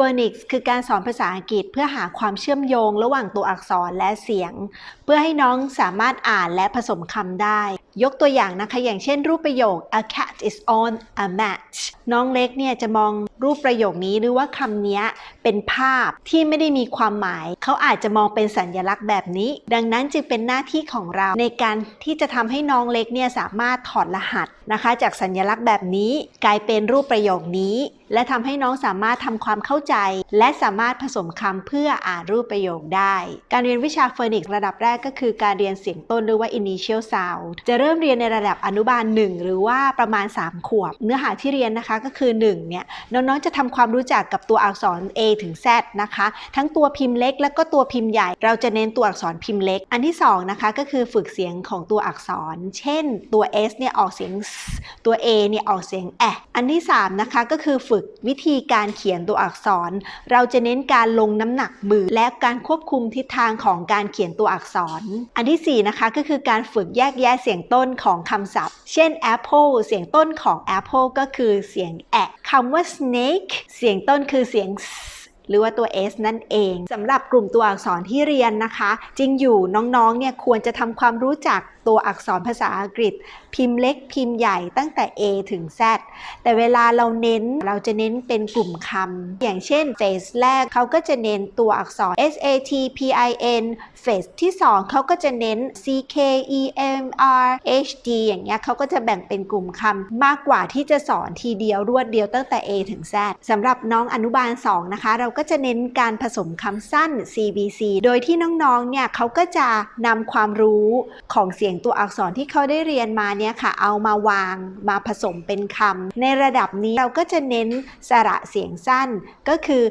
Phonics คือการสอนภาษาอังกฤษเพื่อหาความเชื่อมโยงระหว่างตัวอักษรและเสียง เพื่อให้น้องสามารถอ่านและผสมคำได้ ยกตัวอย่างนะคะ อย่างเช่นรูปประโยค a cat is on a mat น้องเล็กเนี่ยจะมองรูปประโยคนี้หรือว่าคำนี้เป็นภาพที่ไม่ได้มีความหมาย เขาอาจจะมองเป็นสัญลักษณ์แบบนี้ ดังนั้นจึงเป็นหน้าที่ของเราในการที่จะทำให้น้องเล็กเนี่ยสามารถถอดรหัส นะคะ จากสัญลักษณ์แบบนี้กลายเป็นรูปประโยคนี้ และทำให้น้องสามารถทำความเข้าใจ และสามารถผสมคำเพื่ออ่านรูปประโยคได้ การเรียนวิชาเฟอร์นิกระดับแรกก็คือการเรียนเสียงต้นหรือว่า initial sound จะเริ่มเรียนในระดับอนุบาล 1 หรือว่าประมาณ 3 ขวบ เนื้อหาที่เรียนนะคะก็คือ1เนี่ยน้องๆจะทำความรู้จักกับตัวอักษร A ถึง Z นะคะ ทั้งตัวพิมพ์เล็ก และก็ตัวพิมพ์ใหญ่ เราจะเน้นตัวอักษรพิมพ์เล็ก อันที่2นะคะก็คือฝึกเสียงของตัวอักษร เช่นตัว S เนี่ยออกเสียง S ตัว A เนี่ยออกเสียงแอะอันที่ 3 นะคะก็คือฝึกวิธีการเขียนตัวอักษร เราจะเน้นการลงน้ำหนักมือ และการควบคุมทิศทางของการเขียนตัวอักษร อันที่ 4 นะคะก็คือการฝึกแยกแยะเสียงต้นของคำศัพท์ เช่น apple เสียงต้นของ apple ก็คือเสียงแอะคำว่า snake เสียงต้นคือเสียง s หรือว่าตัว S นั่นเองสำหรับกลุ่มตัวอักษรที่เรียนนะคะ จริงอยู่น้องๆเนี่ยควรจะทำความรู้จักตัวอักษรภาษาอังกฤษ พิมพ์เล็กพิมพ์ใหญ่ตั้งแต่ A ถึง Z แต่เวลาเราเน้นเราจะเน้นเป็นกลุ่มคำอย่างเช่นเฟสแรกเขาก็จะเน้นตัวอักษร S A T P I N เฟสที่2เขาก็จะเน้น C K E M R H D อย่างเงี้ยเขาก็จะแบ่งเป็นกลุ่มคำมากกว่าที่จะสอนทีเดียวรวดเดียวตั้งแต่ A ถึง Z สำหรับน้องอนุบาล 2 นะคะ เราก็็จะเน้นการผสมคำสั้น CBC โดยที่น้องๆ เนี่ยเขาก็จะนำความรู้ของเสียงตัวอักษรที่เขาได้เรียนมาเนี่ยค่ะ เอามาวางมาผสมเป็นคำในระดับนี้เราก็จะเน้นสระเสียงสั้นก็คือ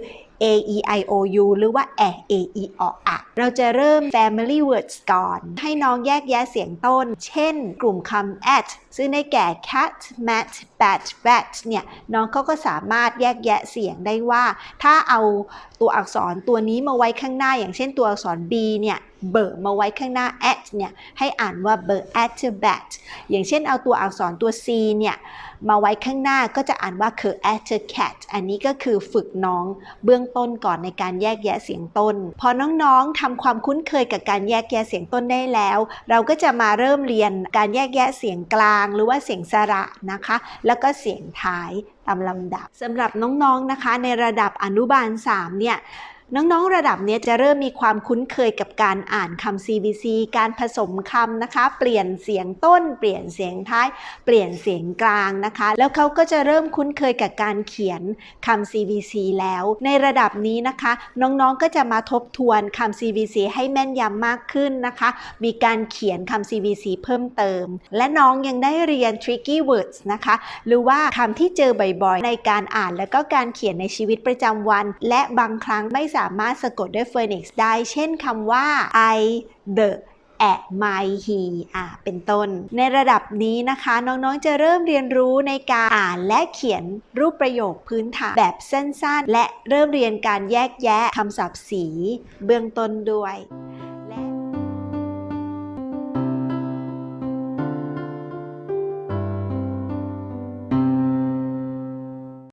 A E I O U หรือว่าแอ A E O อะเราจะเริ่ม family words ก่อน ให้น้องแยกแยะเสียงต้น เช่น กลุ่มคำ at ซึ่งได้แก่ cat mat bat bat เนี่ย น้องเขาก็สามารถแยกแยะเสียงได้ว่า ถ้าเอาตัวอักษรตัวนี้มาไว้ข้างหน้า อย่างเช่นตัวอักษร b เนี่ย เบอร์มาไว้ข้างหน้า at เนี่ยให้อ่านว่า ber at bat อย่างเช่นเอาตัวอักษรตัว c เนี่ยมาไว้ข้างหน้าก็จะอ่านว่าคือ at cat อันนี้ก็คือฝึกน้องเบื้องต้นก่อนในการแยกแยะเสียงต้น พอน้องๆทำความคุ้นเคยกับการแยกแยะเสียงต้นได้แล้ว เราก็จะมาเริ่มเรียนการแยกแยะเสียงกลาง หรือว่าเสียงสระนะคะ แล้วก็เสียงท้ายตามลำดับสำหรับน้องๆนะคะ ในระดับอนุบาล3เนี่ย น้องๆระดับนี้จะเริ่มมีความคุ้นเคยกับการอ่านคำ CBC การผสมคำนะคะ เปลี่ยนเสียงต้น เปลี่ยนเสียงท้าย เปลี่ยนเสียงกลางนะคะ แล้วเขาก็จะเริ่มคุ้นเคยกับการเขียนคำ CBC แล้ว ในระดับนี้นะคะ น้องๆก็จะมาทบทวนคำ CBC ให้แม่นยำมากขึ้นนะคะ มีการเขียนคำ CBC เพิ่มเติม และน้องยังได้เรียน tricky words นะคะ หรือว่าคำที่เจอบ่อยๆ ในการอ่านและก็การเขียนในชีวิตประจำวัน และบางครั้งไม่สาามารถสะกดด้วย Phoenix ได้ เช่นคำว่า I the at my he อ่าเป็นต้น ในระดับนี้นะคะ น้องๆจะเริ่มเรียนรู้ในการอ่านและเขียนรูปประโยคพื้นฐานแบบสั้นๆ และเริ่มเรียนการแยกแยะคำศัพท์สี เบื้องต้นด้วย